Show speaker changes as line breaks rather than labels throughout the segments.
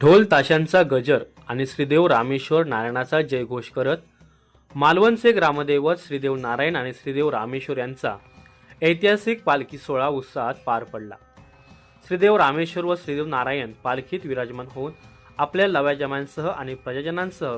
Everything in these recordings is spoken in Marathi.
ढोल ताशांचा गजर आणि श्रीदेव रामेश्वर नारायणाचा जयघोष करत मालवणचे ग्रामदैवत श्रीदेव नारायण आणि श्रीदेव रामेश्वर यांचा ऐतिहासिक पालखी सोहळा उत्साहात पार पडला. श्रीदेव रामेश्वर व श्रीदेव नारायण पालखीत विराजमान होऊन आपल्या लवाजमांसह आणि प्रजाजनांसह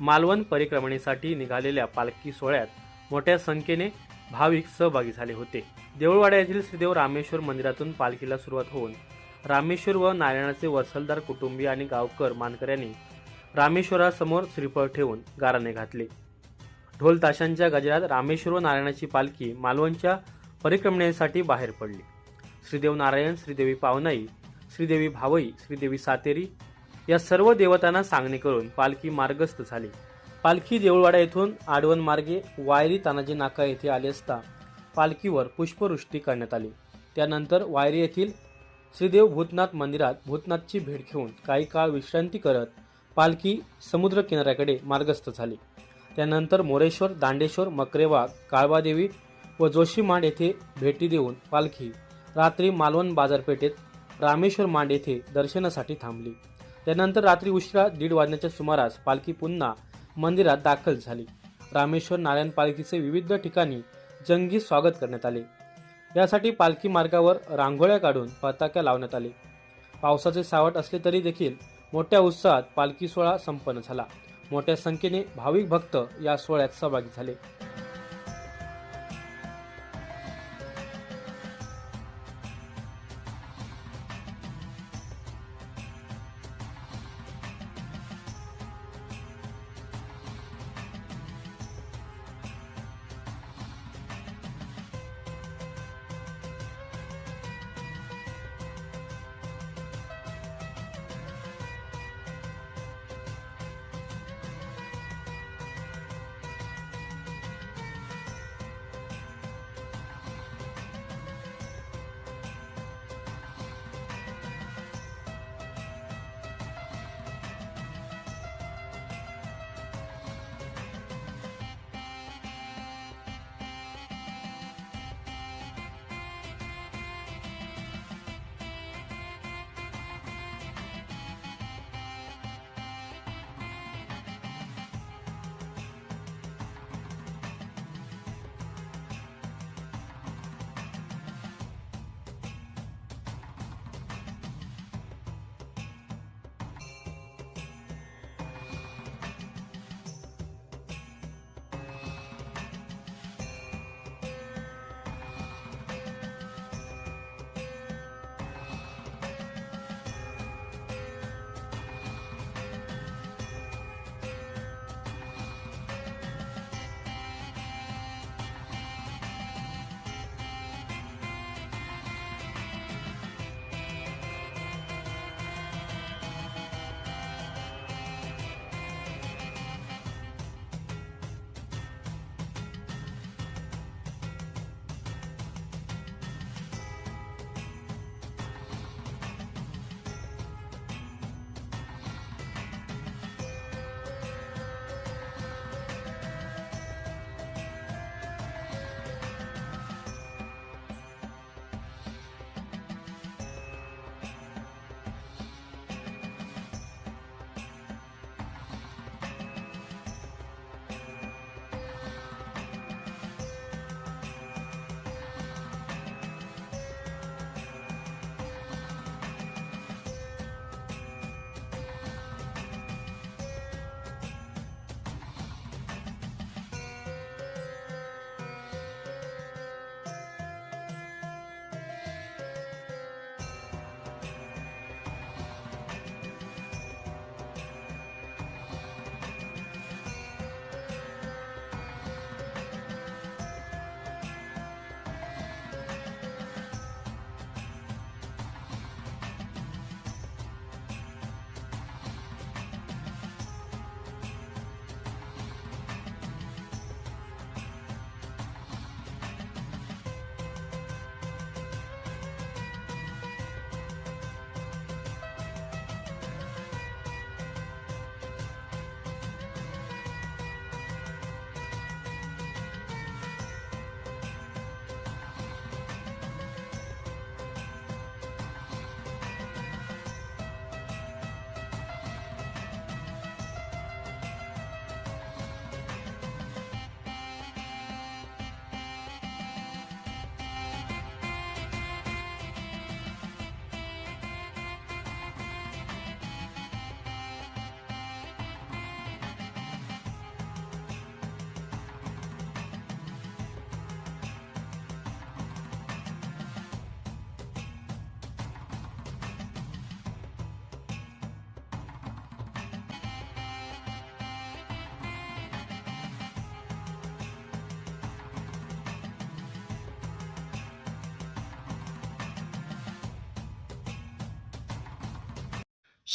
मालवण परिक्रमणेसाठी निघालेल्या पालखी सोहळ्यात मोठ्या संख्येने भाविक सहभागी झाले होते. देऊळवाड्यातील येथील श्रीदेव रामेश्वर मंदिरातून पालखीला सुरुवात होऊन रामेश्वर व नारायणाचे वरसलदार कुटुंबीय आणि गावकर मानकऱ्यांनी रामेश्वरासमोर श्रीफळ ठेवून गाराने घातले. ढोल ताशांच्या गजरात रामेश्वर व नारायणाची पालखी मालवणच्या परिक्रमणेसाठी बाहेर पडली. श्रीदेव नारायण श्रीदेवी पावनाई श्रीदेवी भावई श्रीदेवी सातेरी या सर्व देवतांना सांगणे करून पालखी मार्गस्थ झाली. पालखी देऊळवाडा येथून आडवण मार्गे वायरी तानाजी नाका येथे आले असता पालखीवर पुष्पवृष्टी करण्यात आली. त्यानंतर वायरी येथील श्रीदेव भूतनाथ मंदिरात भूतनाथची भेट घेऊन काही काळ विश्रांती करत पालखी समुद्र किनाऱ्याकडे मार्गस्थ झाली. त्यानंतर मोरेश्वर दांडेश्वर मकरेवा काळबादेवी व जोशीमांड येथे भेटी देऊन पालखी रात्री मालवण बाजारपेठेत रामेश्वर मांड येथे दर्शनासाठी थांबली. त्यानंतर रात्री उशिरा दीड वाजण्याच्या सुमारास पालखी पुन्हा मंदिरात दाखल झाली. रामेश्वर नारायण पालखीचे विविध ठिकाणी जंगी स्वागत करण्यात आले. यासाठी पालखी मार्गावर रांगोळ्या काढून पताक्या लावण्यात आले. पावसाचे सावट असले तरी देखील मोठ्या उत्साहात पालखी सोहळा संपन्न झाला. मोठ्या संख्येने भाविक भक्त या सोहळ्यात सहभागी झाले.